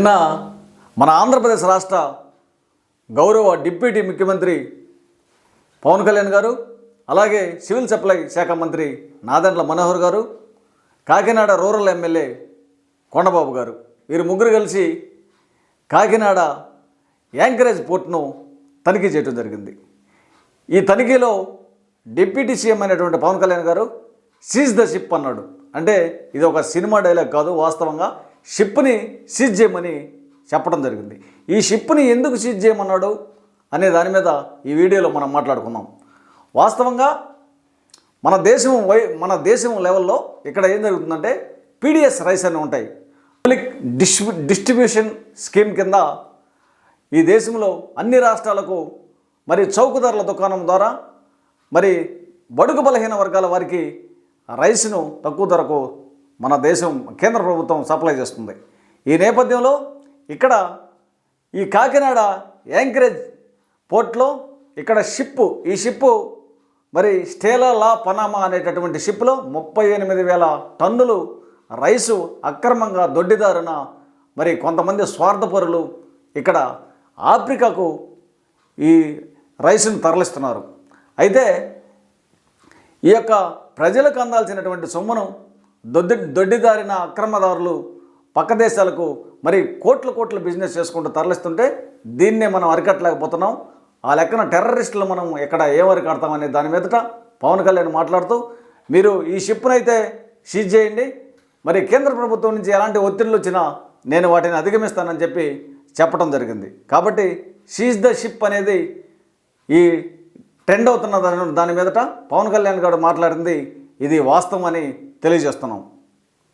నిన్న మన ఆంధ్రప్రదేశ్ రాష్ట్ర గౌరవ డిప్యూటీ ముఖ్యమంత్రి పవన్ కళ్యాణ్ గారు అలాగే సివిల్ సప్లై శాఖ మంత్రి నాదెండ్ల మనోహర్ గారు కాకినాడ రూరల్ ఎమ్మెల్యే కొండబాబు గారు. వీరు ముగ్గురు కలిసి కాకినాడ యాంకరేజ్ పోర్ట్ను తనిఖీ చేయడం జరిగింది. ఈ తనిఖీలో డిప్యూటీ సీఎం అయినటువంటి పవన్ కళ్యాణ్ గారు సీజ్ ద షిప్ అన్నాడు. అంటే ఇది ఒక సినిమా డైలాగ్ కాదు వాస్తవంగా షిప్ని సీజ్ చేయమని చెప్పడం జరిగింది. ఈ షిప్ని ఎందుకు సీజ్ చేయమన్నాడు అనే దాని మీద ఈ వీడియోలో మనం మాట్లాడుకుందాం. వాస్తవంగా మన దేశం వై మన దేశం లెవెల్లో ఇక్కడ ఏం జరుగుతుందంటే పీడిఎస్ రైస్ అని ఉంటాయి. పబ్లిక్ డిస్ట్రి డిస్ట్రిబ్యూషన్ స్కీమ్ కింద ఈ దేశంలో అన్ని రాష్ట్రాలకు మరి చౌకధరల దుకాణం ద్వారా మరి బడుగు బలహీన వర్గాల వారికి రైస్ను తక్కువ ధరకు మన దేశం కేంద్ర ప్రభుత్వం సప్లై చేస్తుంది. ఈ నేపథ్యంలో ఇక్కడ ఈ కాకినాడ యాంకరేజ్ పోర్ట్లో ఇక్కడ షిప్ ఈ షిప్పు మరి స్టేలా లా పనామా అనేటటువంటి షిప్లో ముప్పై ఎనిమిది వేల టన్నులు రైసు అక్రమంగా దొడ్డిదారున మరి కొంతమంది స్వార్థపరులు ఇక్కడ ఆఫ్రికాకు ఈ రైసును తరలిస్తున్నారు. అయితే ఈ యొక్క ప్రజలకు అందాల్సినటువంటి సొమ్మును దొడ్డి దొడ్డిదారిన అక్రమదారులు పక్క దేశాలకు మరి కోట్ల కోట్ల బిజినెస్ చేసుకుంటూ తరలిస్తుంటే దీన్నే మనం అరికట్టలేకపోతున్నాం. ఆ లెక్కన టెర్రరిస్టులు మనం ఎక్కడ ఏం అరికడతామనే దాని మీదట పవన్ కళ్యాణ్ మాట్లాడుతూ మీరు ఈ షిప్నైతే సీజ్ చేయండి. మరి కేంద్ర ప్రభుత్వం నుంచి ఎలాంటి ఒత్తిళ్ళు వచ్చినా నేను వాటిని అధిగమిస్తానని చెప్పి చెప్పడం జరిగింది. కాబట్టి సీజ్ ద షిప్ అనేది ఈ ట్రెండ్ అవుతున్న దాని దాని మీదట పవన్ కళ్యాణ్ గారు మాట్లాడింది ఇది వాస్తవం అని తెలియజేస్తున్నాం.